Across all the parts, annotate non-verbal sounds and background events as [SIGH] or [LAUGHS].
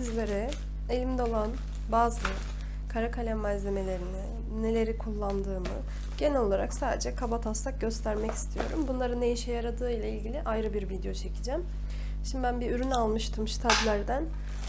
Sizlere elimde olan bazı kara kalem malzemelerini, neleri kullandığımı genel olarak sadece kaba taslak göstermek istiyorum. Bunların ne işe yaradığı ile ilgili ayrı bir video çekeceğim. Şimdi ben bir ürün almıştım Stadler'den.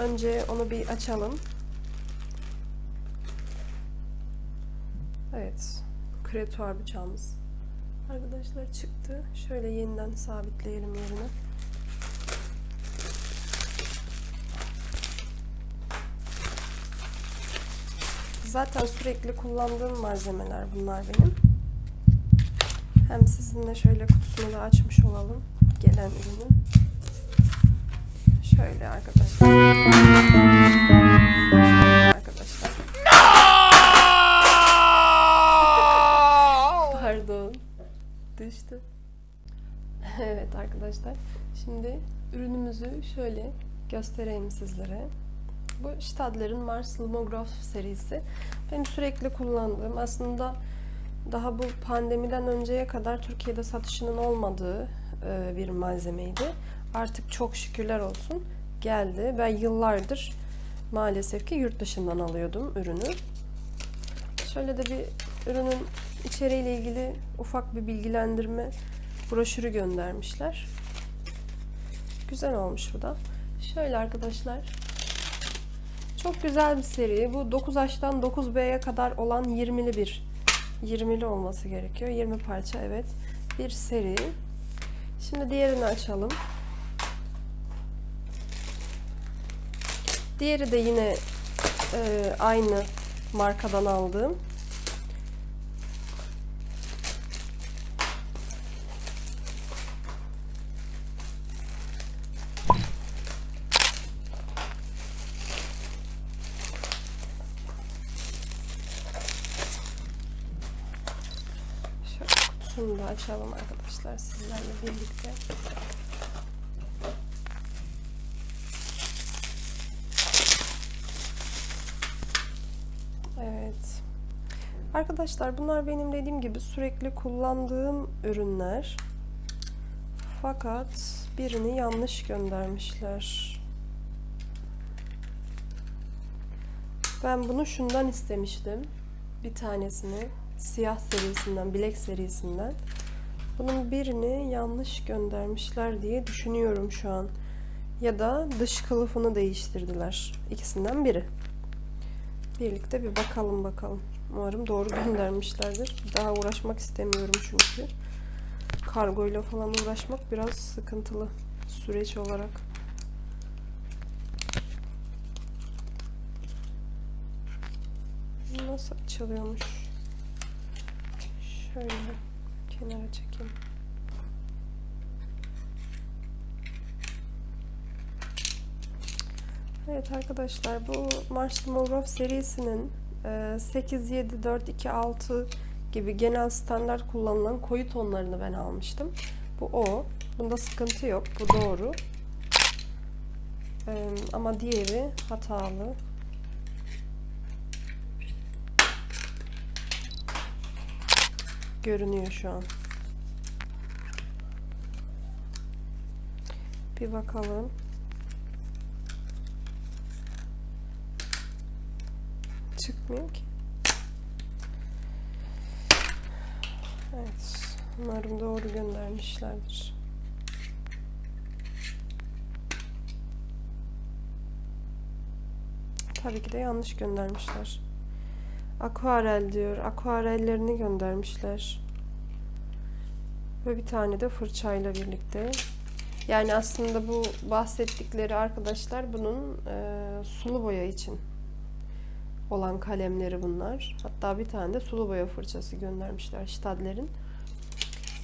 Önce onu bir açalım. Evet, kreatuar bıçağımız. Arkadaşlar çıktı. Şöyle yeniden sabitleyelim yerine. Zaten sürekli kullandığım malzemeler bunlar benim. Hem sizinle şöyle kutusunu da açmış olalım. Gelen ürünün. Şöyle arkadaşlar. Şöyle arkadaşlar. [LAUGHS] Pardon. Düştü. evet arkadaşlar. Şimdi ürünümüzü şöyle göstereyim sizlere. Bu Stadler'in Mars Lumograph serisi. Benim sürekli kullandığım aslında daha bu pandemiden önceye kadar Türkiye'de satışının olmadığı e, bir malzemeydi. Artık çok şükürler olsun geldi. Ben yıllardır maalesef ki yurt dışından alıyordum ürünü. Şöyle de bir ürünün içeriğiyle ilgili ufak bir bilgilendirme broşürü göndermişler. Güzel olmuş bu da. Şöyle arkadaşlar çok güzel bir seri. Bu 9H'dan 9B'ye kadar olan 20'li bir 20'li olması gerekiyor. 20 parça evet. Bir seri. Şimdi diğerini açalım. Diğeri de yine e, aynı markadan aldığım. Şöyle kutusunu da açalım arkadaşlar sizlerle birlikte. Evet. Arkadaşlar bunlar benim dediğim gibi sürekli kullandığım ürünler. Fakat birini yanlış göndermişler. Ben bunu şundan istemiştim. Bir tanesini siyah serisinden, bilek serisinden. Bunun birini yanlış göndermişler diye düşünüyorum şu an. Ya da dış kılıfını değiştirdiler. İkisinden biri. Birlikte bir bakalım bakalım. Umarım doğru göndermişlerdir. Daha uğraşmak istemiyorum çünkü. Kargoyla falan uğraşmak biraz sıkıntılı süreç olarak. Nasıl açılıyormuş? Şöyle kenara çekeyim. Evet arkadaşlar bu Mars Lumograph serisinin e, 8, 7, 4, 2, 6 gibi genel standart kullanılan koyu tonlarını ben almıştım. Bu o. Bunda sıkıntı yok. Bu doğru. E, ama diğeri hatalı. Görünüyor şu an. Bir bakalım. Çıkmıyor ki. Evet. Umarım doğru göndermişlerdir. Tabii ki de yanlış göndermişler. Aquarel diyor. Aquarellerini göndermişler. Ve bir tane de fırçayla birlikte. Yani aslında bu bahsettikleri arkadaşlar bunun e, sulu boya için olan kalemleri bunlar. Hatta bir tane de sulu boya fırçası göndermişler Stadler'in.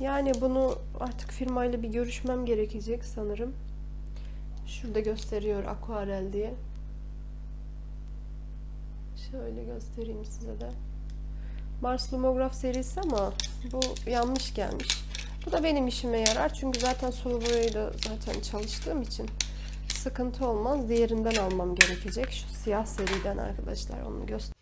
Yani bunu artık firmayla bir görüşmem gerekecek sanırım. Şurada gösteriyor Aquarel diye. Şöyle göstereyim size de. Mars Lumograph serisi ama bu yanlış gelmiş. Bu da benim işime yarar. Çünkü zaten sulu boyayı da zaten çalıştığım için sıkıntı olmaz. Diğerinden almam gerekecek. Şu siyah seriden arkadaşlar onu göster.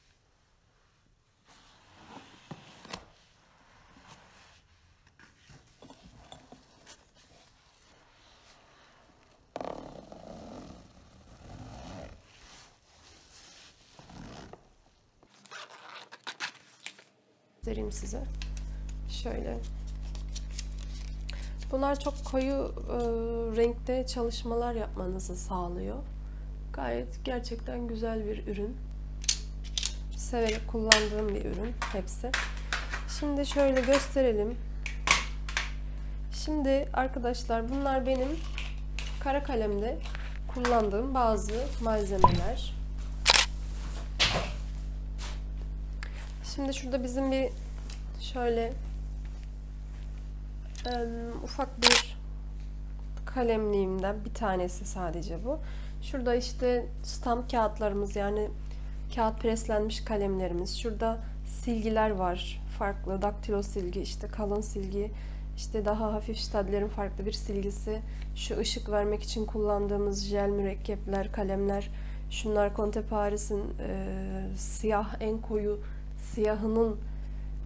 Göstereyim size. Şöyle. Bunlar çok koyu e, renkte çalışmalar yapmanızı sağlıyor. Gayet gerçekten güzel bir ürün. Severek kullandığım bir ürün hepsi. Şimdi şöyle gösterelim. Şimdi arkadaşlar bunlar benim kara kalemde kullandığım bazı malzemeler. Şimdi şurada bizim bir şöyle em, ufak bir kalemliğimden bir tanesi sadece bu. Şurada işte stamp kağıtlarımız yani kağıt preslenmiş kalemlerimiz. Şurada silgiler var. Farklı daktilo silgi, işte kalın silgi, işte daha hafif ştadlerin farklı bir silgisi. Şu ışık vermek için kullandığımız jel mürekkepler, kalemler. Şunlar Conte Paris'in e, siyah en koyu siyahının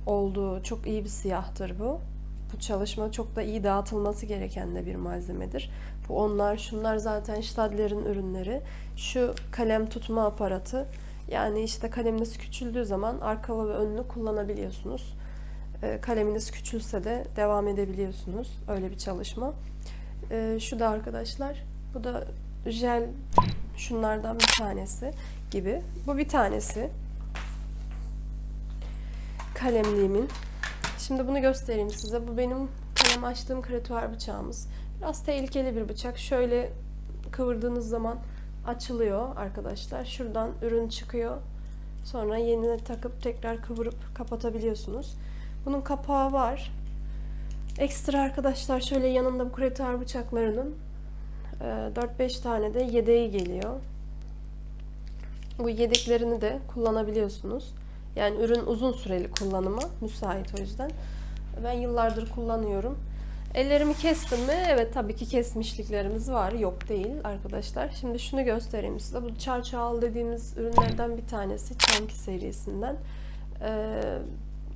olduğu çok iyi bir siyahtır bu. Bu çalışma çok da iyi dağıtılması gereken de bir malzemedir. Bu onlar, şunlar zaten Stadler'in ürünleri. Şu kalem tutma aparatı. Yani işte kaleminiz küçüldüğü zaman arkalı ve önlü kullanabiliyorsunuz. E, kaleminiz küçülse de devam edebiliyorsunuz. Öyle bir çalışma. E, şu da arkadaşlar. Bu da jel şunlardan bir tanesi gibi. Bu bir tanesi. Kalemliğimin. Şimdi bunu göstereyim size. Bu benim kalem açtığım kretuar bıçağımız. Biraz tehlikeli bir bıçak. Şöyle kıvırdığınız zaman açılıyor arkadaşlar. Şuradan ürün çıkıyor. Sonra yenine takıp tekrar kıvırıp kapatabiliyorsunuz. Bunun kapağı var. Ekstra arkadaşlar şöyle yanında bu kretuar bıçaklarının 4-5 tane de yedeği geliyor. Bu yedeklerini de kullanabiliyorsunuz. Yani ürün uzun süreli kullanıma müsait o yüzden. Ben yıllardır kullanıyorum. Ellerimi kestim mi? Evet tabii ki kesmişliklerimiz var. Yok değil arkadaşlar. Şimdi şunu göstereyim size. Bu çarçal dediğimiz ürünlerden bir tanesi. Chunky serisinden. Ee,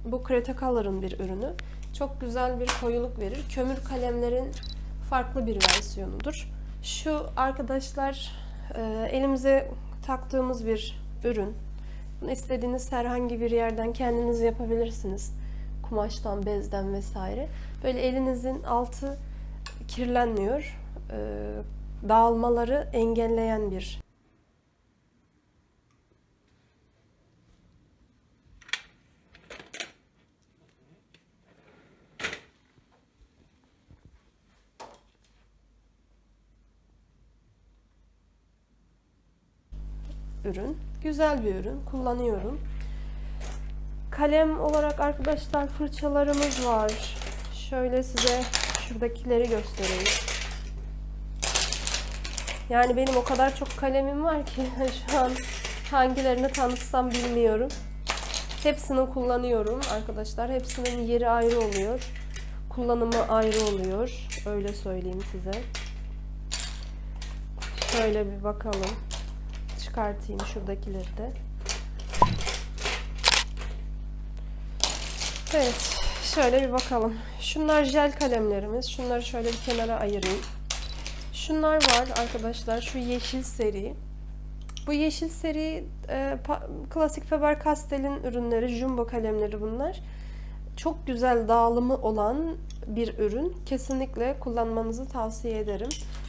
bu Creta Color'ın bir ürünü. Çok güzel bir koyuluk verir. Kömür kalemlerin farklı bir versiyonudur. Şu arkadaşlar e, elimize taktığımız bir ürün. İstediğiniz herhangi bir yerden kendiniz yapabilirsiniz. Kumaştan, bezden vesaire. Böyle elinizin altı kirlenmiyor. Ee, dağılmaları engelleyen bir ürün. Güzel bir ürün. Kullanıyorum. Kalem olarak arkadaşlar fırçalarımız var. Şöyle size şuradakileri göstereyim. Yani benim o kadar çok kalemim var ki [LAUGHS] şu an hangilerini tanıtsam bilmiyorum. Hepsini kullanıyorum arkadaşlar. Hepsinin yeri ayrı oluyor. Kullanımı ayrı oluyor. Öyle söyleyeyim size. Şöyle bir bakalım. Çıkartayım şuradakileri de. Evet, şöyle bir bakalım. Şunlar jel kalemlerimiz. Şunları şöyle bir kenara ayırayım. Şunlar var arkadaşlar. Şu yeşil seri. Bu yeşil seri e, klasik Faber-Castell'in ürünleri, jumbo kalemleri bunlar. Çok güzel dağılımı olan bir ürün. Kesinlikle kullanmanızı tavsiye ederim.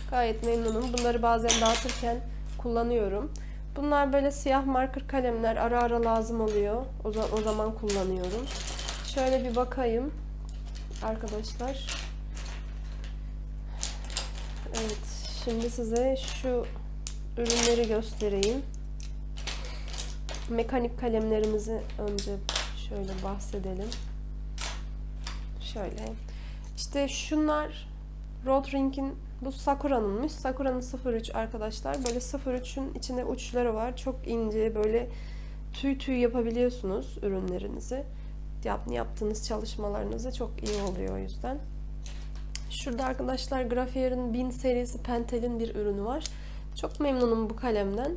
Gayet memnunum. Bunları bazen dağıtırken kullanıyorum. Bunlar böyle siyah marker kalemler ara ara lazım oluyor. O, zaman, o zaman kullanıyorum. Şöyle bir bakayım arkadaşlar. Evet, şimdi size şu ürünleri göstereyim. Mekanik kalemlerimizi önce şöyle bahsedelim. Şöyle. İşte şunlar Rodring'in bu Sakura'nınmış. Sakura'nın 03 arkadaşlar. Böyle 03'ün içinde uçları var. Çok ince böyle tüy tüy yapabiliyorsunuz ürünlerinizi yap, yaptığınız çalışmalarınızı çok iyi oluyor o yüzden. Şurada arkadaşlar Grafier'in 1000 serisi Pentel'in bir ürünü var. Çok memnunum bu kalemden.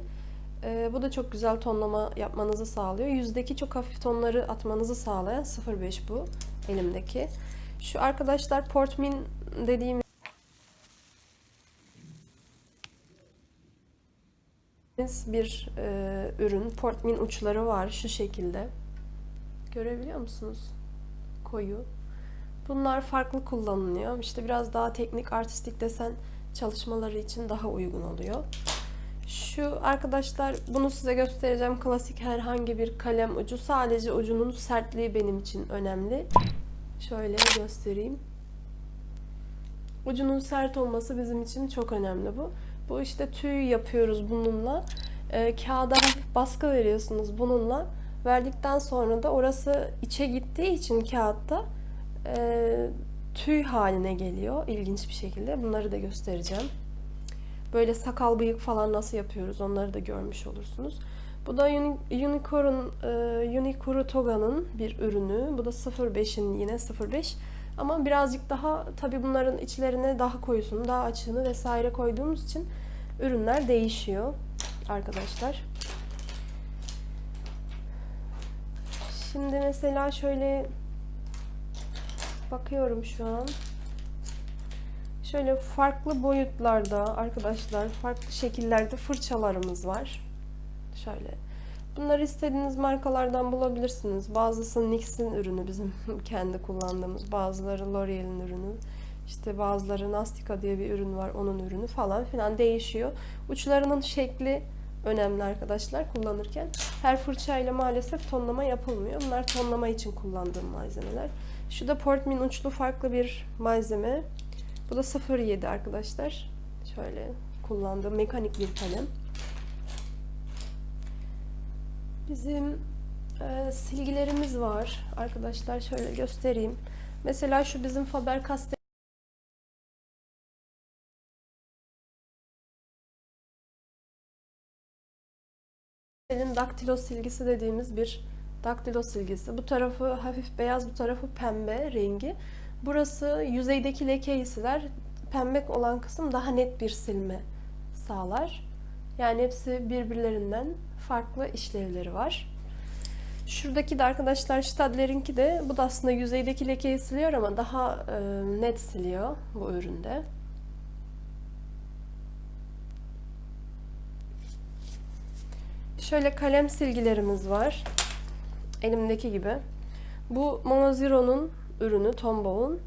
Ee, bu da çok güzel tonlama yapmanızı sağlıyor. Yüzdeki çok hafif tonları atmanızı sağlayan 05 bu elimdeki. Şu arkadaşlar Portmin dediğim bir e, ürün. Portmin uçları var şu şekilde. Görebiliyor musunuz? koyu. Bunlar farklı kullanılıyor. İşte biraz daha teknik, artistik desen çalışmaları için daha uygun oluyor. Şu arkadaşlar bunu size göstereceğim. Klasik herhangi bir kalem ucu. Sadece ucunun sertliği benim için önemli. Şöyle göstereyim. Ucunun sert olması bizim için çok önemli bu. Bu işte tüy yapıyoruz bununla. Ee, kağıda baskı veriyorsunuz bununla. Verdikten sonra da orası içe gittiği için kağıtta e, tüy haline geliyor ilginç bir şekilde. Bunları da göstereceğim. Böyle sakal bıyık falan nasıl yapıyoruz onları da görmüş olursunuz. Bu da Uni- Unicorn, e, Unicuru Toga'nın bir ürünü. Bu da 05'in yine 05. Ama birazcık daha tabi bunların içlerine daha koyusunu, daha açığını vesaire koyduğumuz için ürünler değişiyor arkadaşlar. Şimdi mesela şöyle bakıyorum şu an. Şöyle farklı boyutlarda arkadaşlar, farklı şekillerde fırçalarımız var. Şöyle. Bunları istediğiniz markalardan bulabilirsiniz. Bazısı NYX'in ürünü bizim [LAUGHS] kendi kullandığımız. Bazıları L'Oreal'in ürünü. İşte bazıları Nastica diye bir ürün var. Onun ürünü falan filan değişiyor. Uçlarının şekli önemli arkadaşlar kullanırken. Her fırçayla maalesef tonlama yapılmıyor. Bunlar tonlama için kullandığım malzemeler. Şu da Portmin uçlu farklı bir malzeme. Bu da 07 arkadaşlar. Şöyle kullandığım mekanik bir kalem. Bizim e, silgilerimiz var. Arkadaşlar şöyle göstereyim. Mesela şu bizim Faber-Castell daktilo silgisi dediğimiz bir daktilo silgisi. Bu tarafı hafif beyaz, bu tarafı pembe rengi. Burası yüzeydeki lekeyi siler. Pembe olan kısım daha net bir silme sağlar. Yani hepsi birbirlerinden farklı işlevleri var. Şuradaki de arkadaşlar Stadler'inki de bu da aslında yüzeydeki lekeyi siliyor ama daha e, net siliyor bu üründe. Şöyle kalem silgilerimiz var. Elimdeki gibi. Bu Monozero'nun ürünü Tombow''un.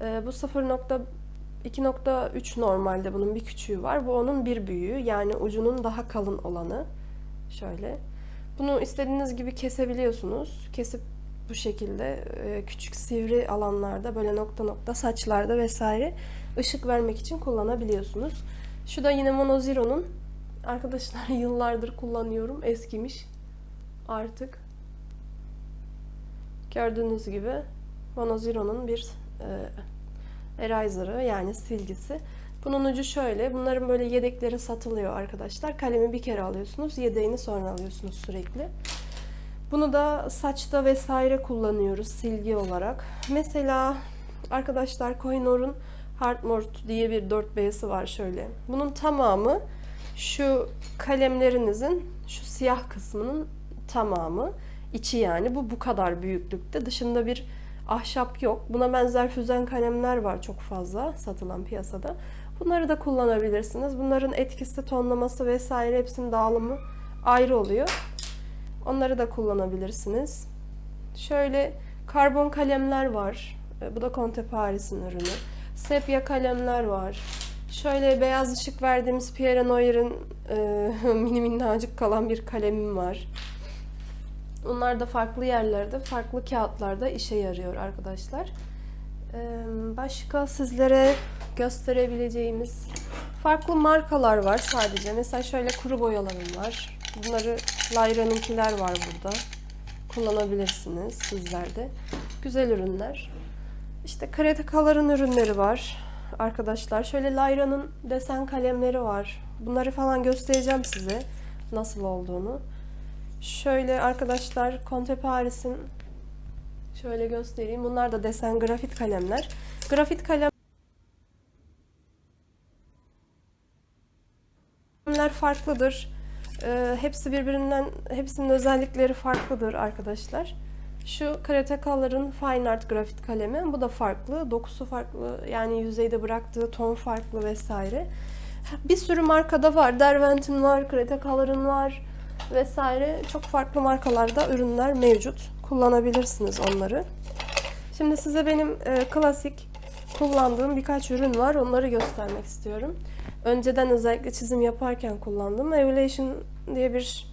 E, bu 0.2.3 normalde bunun bir küçüğü var. Bu onun bir büyüğü. Yani ucunun daha kalın olanı. Şöyle. Bunu istediğiniz gibi kesebiliyorsunuz. Kesip bu şekilde e, küçük sivri alanlarda böyle nokta nokta saçlarda vesaire ışık vermek için kullanabiliyorsunuz. Şu da yine Monozero'nun arkadaşlar [LAUGHS] yıllardır kullanıyorum. Eskimiş artık. Gördüğünüz gibi Monozero'nun bir e, eraser'ı yani silgisi. Bunun ucu şöyle. Bunların böyle yedekleri satılıyor arkadaşlar. Kalemi bir kere alıyorsunuz. Yedeğini sonra alıyorsunuz sürekli. Bunu da saçta vesaire kullanıyoruz silgi olarak. Mesela arkadaşlar Kohinor'un Hardmort diye bir 4B'si var şöyle. Bunun tamamı şu kalemlerinizin şu siyah kısmının tamamı. içi yani. Bu bu kadar büyüklükte. Dışında bir ahşap yok. Buna benzer füzen kalemler var çok fazla satılan piyasada. Bunları da kullanabilirsiniz. Bunların etkisi, tonlaması vesaire hepsinin dağılımı ayrı oluyor. Onları da kullanabilirsiniz. Şöyle karbon kalemler var. E, Bu da Conte Paris'in ürünü. Sepya kalemler var. Şöyle beyaz ışık verdiğimiz Pierre Noir'in e, [LAUGHS] mini minnacık kalan bir kalemim var. Onlar da farklı yerlerde, farklı kağıtlarda işe yarıyor arkadaşlar. Ee, Başka sizlere gösterebileceğimiz farklı markalar var sadece. Mesela şöyle kuru boyalarım var. Bunları Lyra'nınkiler var burada. Kullanabilirsiniz sizler de. Güzel ürünler. İşte Karatekalar'ın ürünleri var arkadaşlar. Şöyle Lyra'nın desen kalemleri var. Bunları falan göstereceğim size nasıl olduğunu. Şöyle arkadaşlar Conte Paris'in şöyle göstereyim. Bunlar da desen grafit kalemler. Grafit kalemler farklıdır. Ee, hepsi birbirinden, hepsinin özellikleri farklıdır arkadaşlar. Şu Karatekalar'ın Fine Art grafit kalemi. Bu da farklı. Dokusu farklı. Yani yüzeyde bıraktığı ton farklı vesaire. Bir sürü markada var. Derwent'in var, Karatekalar'ın var vesaire. Çok farklı markalarda ürünler mevcut. Kullanabilirsiniz onları. Şimdi size benim e, klasik kullandığım birkaç ürün var. Onları göstermek istiyorum. Önceden özellikle çizim yaparken kullandığım Evolution diye bir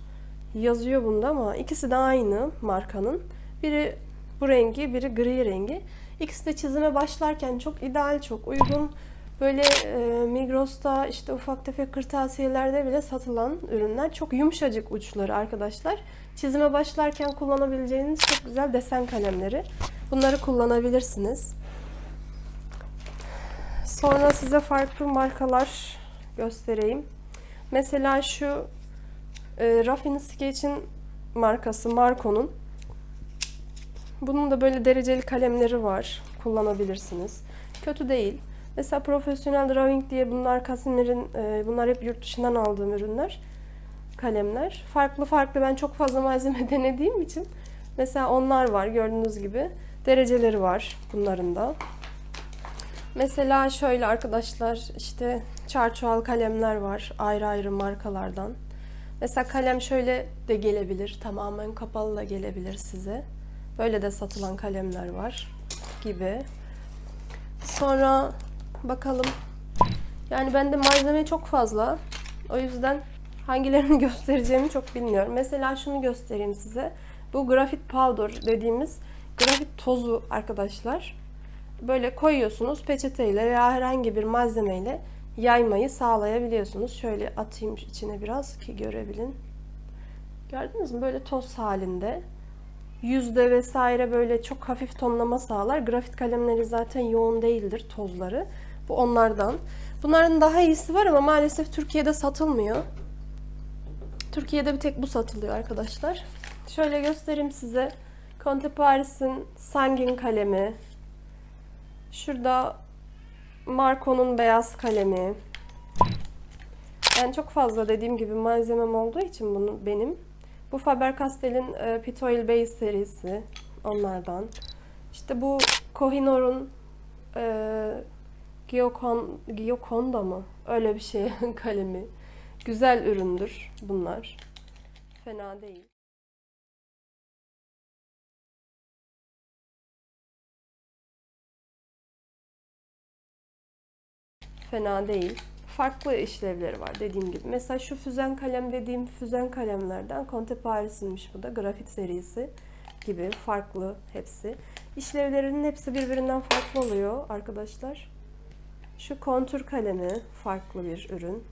yazıyor bunda ama ikisi de aynı markanın. Biri bu rengi, biri gri rengi. İkisi de çizime başlarken çok ideal, çok uygun. Böyle e, Migros'ta işte ufak tefek kırtasiyelerde bile satılan ürünler. Çok yumuşacık uçları arkadaşlar. Çizime başlarken kullanabileceğiniz çok güzel desen kalemleri. Bunları kullanabilirsiniz. Sonra size farklı markalar göstereyim. Mesela şu e, Raffine Sketch'in markası Marco'nun. Bunun da böyle dereceli kalemleri var. Kullanabilirsiniz. Kötü değil. Mesela Professional Drawing diye bunlar Casimir'in, e, bunlar hep yurt dışından aldığım ürünler. Kalemler. Farklı farklı ben çok fazla malzeme [LAUGHS] denediğim için. Mesela onlar var gördüğünüz gibi. Dereceleri var bunların da. Mesela şöyle arkadaşlar işte çarçual kalemler var ayrı ayrı markalardan. Mesela kalem şöyle de gelebilir. Tamamen kapalı da gelebilir size. Böyle de satılan kalemler var gibi. Sonra bakalım. Yani bende malzeme çok fazla. O yüzden hangilerini [LAUGHS] göstereceğimi çok bilmiyorum. Mesela şunu göstereyim size. Bu grafit powder dediğimiz grafit tozu arkadaşlar. Böyle koyuyorsunuz peçeteyle veya herhangi bir malzemeyle yaymayı sağlayabiliyorsunuz. Şöyle atayım içine biraz ki görebilin. Gördünüz mü? Böyle toz halinde. Yüzde vesaire böyle çok hafif tonlama sağlar. Grafit kalemleri zaten yoğun değildir tozları. Bu onlardan. Bunların daha iyisi var ama maalesef Türkiye'de satılmıyor. Türkiye'de bir tek bu satılıyor arkadaşlar. Şöyle göstereyim size. Conte Paris'in Sangin kalemi. Şurada Marco'nun beyaz kalemi. Ben çok fazla dediğim gibi malzemem olduğu için bunu benim. Bu Faber-Castell'in e, Pitoil Base serisi onlardan. İşte bu Kohinoor'un e, Gioconda mı? Öyle bir şey [LAUGHS] kalemi. Güzel üründür bunlar. Fena değil. Fena değil. Farklı işlevleri var dediğim gibi. Mesela şu füzen kalem dediğim füzen kalemlerden Conte Paris'inmiş bu da. Grafit serisi gibi farklı hepsi. İşlevlerinin hepsi birbirinden farklı oluyor arkadaşlar. Şu kontür kalemi farklı bir ürün.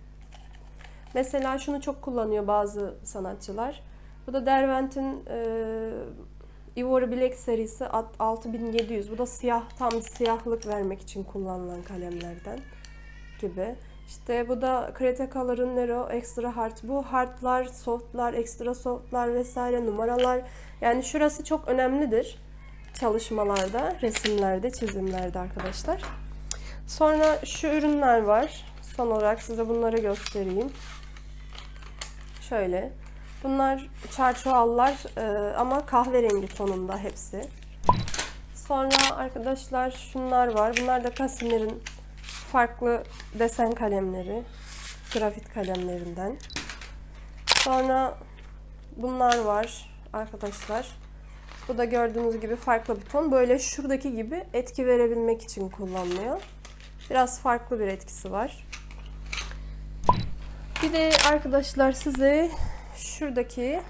Mesela şunu çok kullanıyor bazı sanatçılar. Bu da Derwent'in e, Ivory Black serisi 6700. Bu da siyah tam siyahlık vermek için kullanılan kalemlerden gibi. İşte bu da Kreta Color'ın Nero Extra Hard. Bu hardlar, softlar, extra softlar vesaire numaralar. Yani şurası çok önemlidir çalışmalarda, resimlerde, çizimlerde arkadaşlar. Sonra şu ürünler var. Son olarak size bunları göstereyim. Şöyle. Bunlar çarçuallar e, ama kahverengi tonunda hepsi. Sonra arkadaşlar şunlar var. Bunlar da Casimir'in farklı desen kalemleri. Grafit kalemlerinden. Sonra bunlar var arkadaşlar. Bu da gördüğünüz gibi farklı bir ton. Böyle şuradaki gibi etki verebilmek için kullanılıyor. Biraz farklı bir etkisi var. Bir de arkadaşlar size şuradaki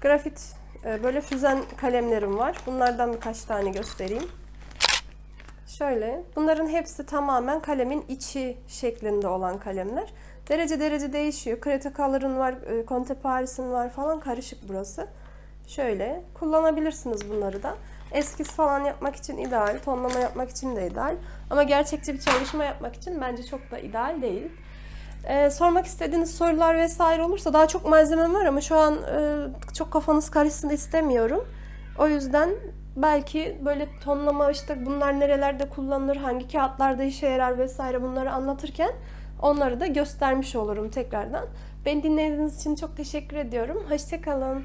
grafit e, böyle füzen kalemlerim var. Bunlardan birkaç tane göstereyim. Şöyle, bunların hepsi tamamen kalemin içi şeklinde olan kalemler. Derece derece değişiyor. Kreta Color'ın var, e, Conte Paris'in var falan karışık burası. Şöyle, kullanabilirsiniz bunları da. Eskiz falan yapmak için ideal, tonlama yapmak için de ideal. Ama gerçekçi bir çalışma yapmak için bence çok da ideal değil. Ee, sormak istediğiniz sorular vesaire olursa daha çok malzemem var ama şu an e, çok kafanız karışsın istemiyorum. O yüzden belki böyle tonlama işte bunlar nerelerde kullanılır, hangi kağıtlarda işe yarar vesaire bunları anlatırken onları da göstermiş olurum tekrardan. Beni dinlediğiniz için çok teşekkür ediyorum. Hoşçakalın.